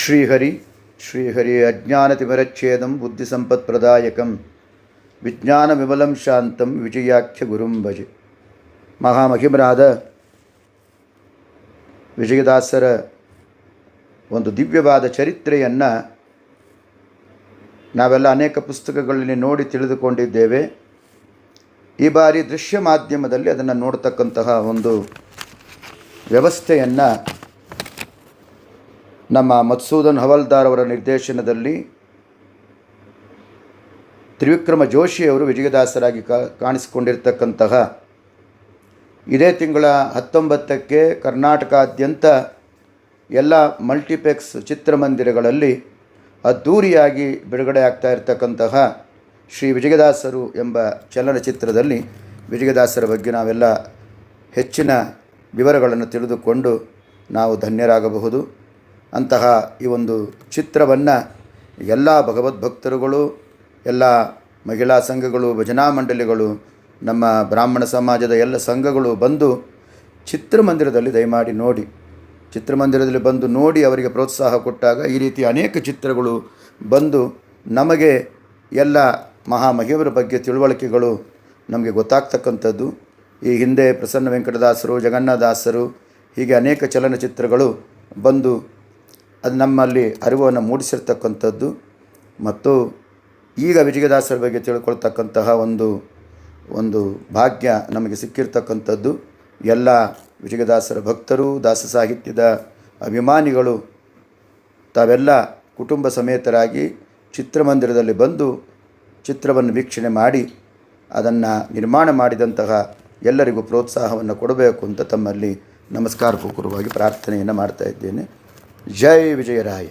ಶ್ರೀಹರಿ ಶ್ರೀಹರಿ ಅಜ್ಞಾನತಿಮರಚ್ಛೇದಂ ಬುದ್ಧಿಸಂಪತ್ಪ್ರದಾಯಕಂ, ವಿಜ್ಞಾನವಿಮಲಂ ಶಾಂತಂ ವಿಜಯಾಖ್ಯ ಗುರುಂ ಭಜೆ. ಮಹಾಮಹಿಮರಾದ ವಿಜಯದಾಸರ ಒಂದು ದಿವ್ಯವಾದ ಚರಿತ್ರೆಯನ್ನು ನಾವೆಲ್ಲ ಅನೇಕ ಪುಸ್ತಕಗಳಲ್ಲಿ ನೋಡಿ ತಿಳಿದುಕೊಂಡಿದ್ದೇವೆ. ಈ ಬಾರಿ ದೃಶ್ಯ ಮಾಧ್ಯಮದಲ್ಲಿ ಅದನ್ನು ನೋಡ್ತಕ್ಕಂತಹ ಒಂದು ವ್ಯವಸ್ಥೆಯನ್ನು ನಮ್ಮ ಮತ್ಸೂದನ್ ಹವಲ್ದಾರ್ ಅವರ ನಿರ್ದೇಶನದಲ್ಲಿ ತ್ರಿವಿಕ್ರಮ ಜೋಶಿಯವರು ವಿಜಯದಾಸರಾಗಿ ಕಾಣಿಸಿಕೊಂಡಿರ್ತಕ್ಕಂತಹ ಇದೇ ತಿಂಗಳ ಹತ್ತೊಂಬತ್ತಕ್ಕೆ ಕರ್ನಾಟಕಾದ್ಯಂತ ಎಲ್ಲ ಮಲ್ಟಿಪ್ಲೆಕ್ಸ್ ಚಿತ್ರಮಂದಿರಗಳಲ್ಲಿ ಅದ್ಧೂರಿಯಾಗಿ ಬಿಡುಗಡೆ ಆಗ್ತಾ ಇರತಕ್ಕಂತಹ ಶ್ರೀ ವಿಜಯದಾಸರು ಎಂಬ ಚಲನಚಿತ್ರದಲ್ಲಿ ವಿಜಯದಾಸರ ಬಗ್ಗೆ ನಾವೆಲ್ಲ ಹೆಚ್ಚಿನ ವಿವರಗಳನ್ನು ತಿಳಿದುಕೊಂಡು ನಾವು ಧನ್ಯರಾಗಬಹುದು. ಅಂತಹ ಈ ಒಂದು ಚಿತ್ರವನ್ನು ಎಲ್ಲ ಭಗವದ್ಭಕ್ತರುಗಳು, ಎಲ್ಲ ಮಹಿಳಾ ಸಂಘಗಳು, ಭಜನಾ ಮಂಡಳಿಗಳು, ನಮ್ಮ ಬ್ರಾಹ್ಮಣ ಸಮಾಜದ ಎಲ್ಲ ಸಂಘಗಳು ಬಂದು ಚಿತ್ರಮಂದಿರದಲ್ಲಿ ದಯಮಾಡಿ ನೋಡಿ. ಚಿತ್ರಮಂದಿರದಲ್ಲಿ ಬಂದು ನೋಡಿ ಅವರಿಗೆ ಪ್ರೋತ್ಸಾಹ ಕೊಟ್ಟಾಗ ಈ ರೀತಿ ಅನೇಕ ಚಿತ್ರಗಳು ಬಂದು ನಮಗೆ ಎಲ್ಲ ಮಹಾಮಹಿಮರ ಬಗ್ಗೆ ತಿಳುವಳಿಕೆಗಳು ನಮಗೆ ಗೊತ್ತಾಗ್ತಕ್ಕಂಥದ್ದು. ಈ ಹಿಂದೆ ಪ್ರಸನ್ನ ವೆಂಕಟದಾಸರು ಜಗನ್ನಾಥದಾಸರು ಹೀಗೆ ಅನೇಕ ಚಲನಚಿತ್ರಗಳು ಬಂದು ಅದು ನಮ್ಮಲ್ಲಿ ಅರಿವನ್ನು ಮೂಡಿಸಿರ್ತಕ್ಕಂಥದ್ದು ಮತ್ತು ಈಗ ವಿಜಯದಾಸರ ಬಗ್ಗೆ ತಿಳ್ಕೊಳ್ತಕ್ಕಂತಹ ಒಂದು ಒಂದು ಭಾಗ್ಯ ನಮಗೆ ಸಿಕ್ಕಿರ್ತಕ್ಕಂಥದ್ದು. ಎಲ್ಲ ವಿಜಯದಾಸರ ಭಕ್ತರು, ದಾಸ ಸಾಹಿತ್ಯದ ಅಭಿಮಾನಿಗಳು, ತಾವೆಲ್ಲ ಕುಟುಂಬ ಸಮೇತರಾಗಿ ಚಿತ್ರಮಂದಿರದಲ್ಲಿ ಬಂದು ಚಿತ್ರವನ್ನು ವೀಕ್ಷಣೆ ಮಾಡಿ ಅದನ್ನು ನಿರ್ಮಾಣ ಮಾಡಿದಂತಹ ಎಲ್ಲರಿಗೂ ಪ್ರೋತ್ಸಾಹವನ್ನು ಕೊಡಬೇಕು ಅಂತ ತಮ್ಮಲ್ಲಿ ನಮಸ್ಕಾರಪೂರ್ವಕವಾಗಿ ಪ್ರಾರ್ಥನೆಯನ್ನು ಮಾಡ್ತಾ ಇದ್ದೇನೆ. जय विजय राय